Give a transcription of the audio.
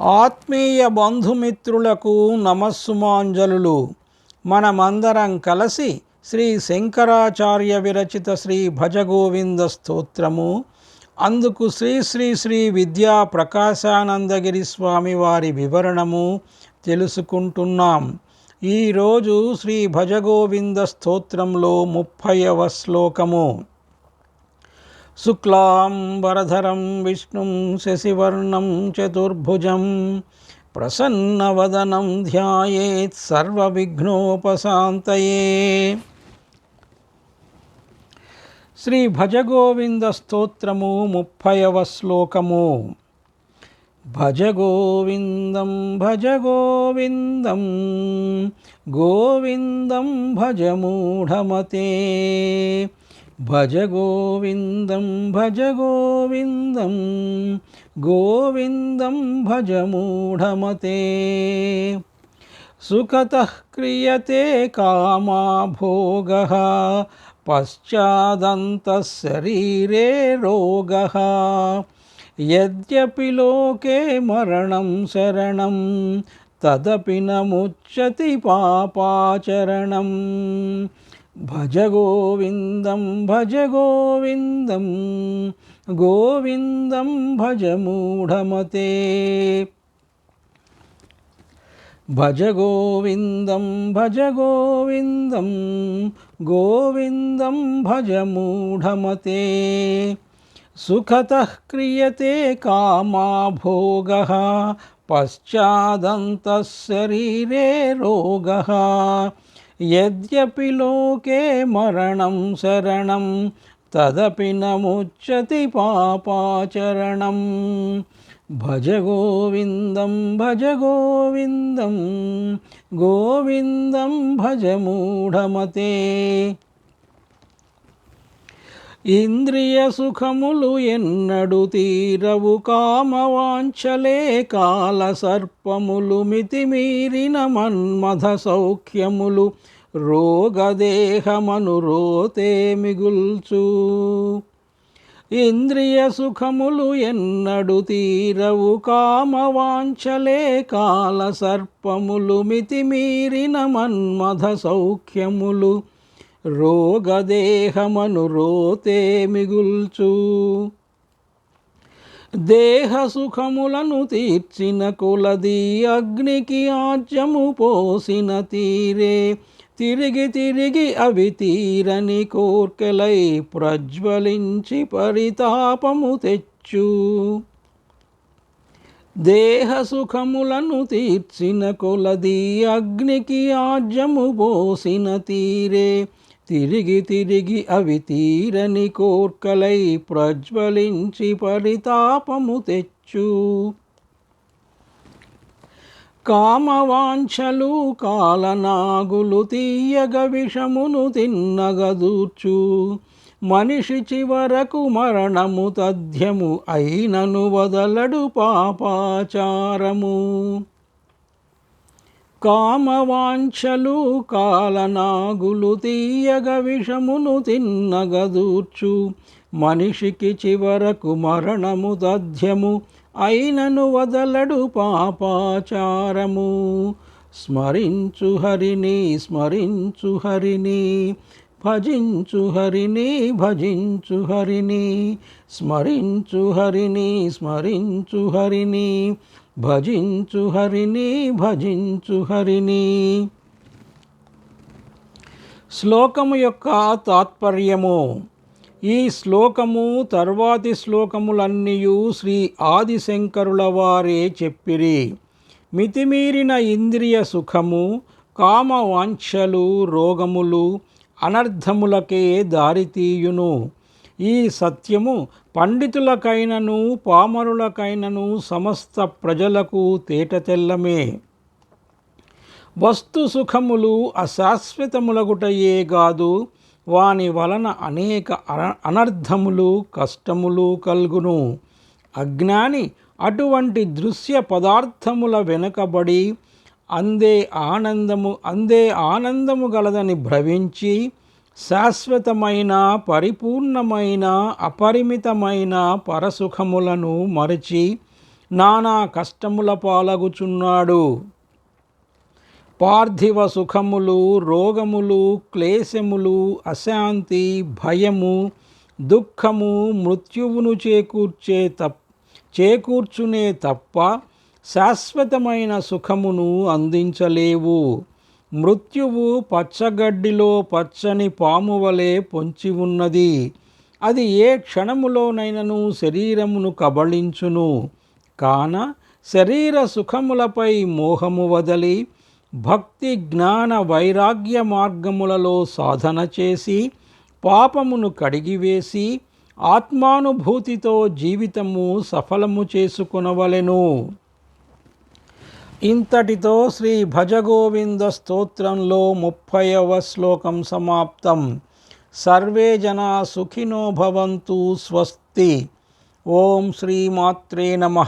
ఆత్మీయ బంధుమిత్రులకు నమస్సుమాంజలులు. మనమందరం కలిసి శ్రీ శంకరాచార్య విరచిత శ్రీ భజగోవింద స్తోత్రము. అందుకు శ్రీ శ్రీ శ్రీ విద్యా ప్రకాశానందగిరి స్వామి వారి వివరణము తెలుసుకుంటున్నాం. ఈరోజు శ్రీ భజగోవింద స్తోత్రంలో ముప్పైవ శ్లోకము. శుక్లాంబరధరం విష్ణుం శశివర్ణం చతుర్భుజం ప్రసన్నవదనం ధ్యాయేత్ సర్వవిఘ్నోపశాంతయే శ్రీ భజగోవింద స్తోత్రము ముప్పైవ శ్లోకము భజ గోవిందం భజ గోవిందం గోవిందం भज भजगोविन्दं भजगोविन्दं गोविन्दं भज मूढमते। सुखतः क्रियते कामा भोगः पश्चादन्तः शरीरे रोगः। यद्यपि लोके मरणं शरणं तदपि न मुच्यति पापाचरणम्। భజ గోవిందం భజ గోవిందం గోవిందం భజ మూఢమతే. భజ గోవిందం భజ గోవిందం గోవిందం భజ మూఢమతే. సుఖత క్రియతే కామా భోగः రోగ. यद्यपि लोके मरणं शरणं तदपि न मुच्यति पापाचरणं। भज गोविन्दं भज गोविन्दं गोविन्दं भज मूढमते। ఇంద్రియ సుఖములు ఎన్నడు తీరవు కామవాంఛలే కాల సర్పములు మితిమీరిన మన్మథ సౌఖ్యములు రోగదేహమను రోతే మిగుల్చు. ఇంద్రియ సుఖములు ఎన్నడు తీరవు కామవాంఛలే కాల సర్పములు మితిమీరిన మన్మథ సౌఖ్యములు రోగదేహమను రోతే మిగుల్చు. దేహ సుఖములను తీర్చిన కులది అగ్నికి ఆజ్యము పోసిన తీరే. తిరిగి తిరిగి అవి తీరని కోర్కెలై ప్రజ్వలించి పరితాపము తెచ్చు. దేహ సుఖములను తీర్చిన కొలది అగ్నికి ఆజ్యము పోసిన తీరే. తిరిగి తిరిగి అవి తీరని కోర్కలై ప్రజ్వలించి పరితాపము తెచ్చు. కామవాంఛలు కాలనాగులు తీయగ విషమును తిన్నగదూర్చు. మనిషి చివరకు మరణము తథ్యము అయినను వదలడు పాపాచారము. కామవాంఛలు కాలనాగులు తీయగ విషమును తిన్నగదూర్చు. మనిషికి చివరకు మరణము తథ్యము అయినను వదలడు పాపాచారము. స్మరించు హరిని స్మరించు హరిని భజించు హరిని భజించు హరిని స్మరించు హరిని స్మరించు హరిని భజించు హరిని భజించు హరిని. శ్లోకము యొక్క తాత్పర్యము ఈ శ్లోకము తర్వాతి శ్లోకములన్నీ శ్రీ ఆదిశంకరుల వారే చెప్పిరి. మితిమీరిన ఇంద్రియ సుఖము కామవాంఛలు రోగములు అనర్థములకే దారితీయును. ఈ సత్యము పండితులకైనను పామరులకైనను సమస్త ప్రజలకు తేట తెల్లమే. వస్తు సుఖములు అశాశ్వతములగుటయే కాదు వాని వలన అనేక అనర్థములు కష్టములు కలుగును. అజ్ఞాని అటువంటి దృశ్య పదార్థముల వెనుకబడి అందే ఆనందము అందే ఆనందము గలదని భ్రవించి శాశ్వతమైన పరిపూర్ణమైన అపరిమితమైన పరసుఖములను మరచి నానా కష్టముల పాలగుచున్నాడు. పార్థివ సుఖములు రోగములు క్లేశములు అశాంతి భయము దుఃఖము మృత్యువును చేకూర్చే తప్ చేకూర్చునే తప్ప శాశ్వతమైన సుఖమును అందించలేవు. మృత్యువు పచ్చగడ్డిలో పచ్చని పాము వలె పొంచి ఉన్నది. అది ఏ క్షణములోనైనను శరీరమును కబళించును. కాన శరీర సుఖములపై మోహము వదలి భక్తి జ్ఞాన వైరాగ్య మార్గములలో సాధన చేసి పాపమును కడిగివేసి ఆత్మానుభూతితో జీవితము సఫలము చేసుకునవలెను. ఇంతటితో శ్రీ భజగోవింద స్తోత్రంలో ముప్పైవ శ్లోకం సమాప్తం. సర్వే జనా సుఖినో భవంతు స్వస్తి. ఓం శ్రీమాత్రే నమ.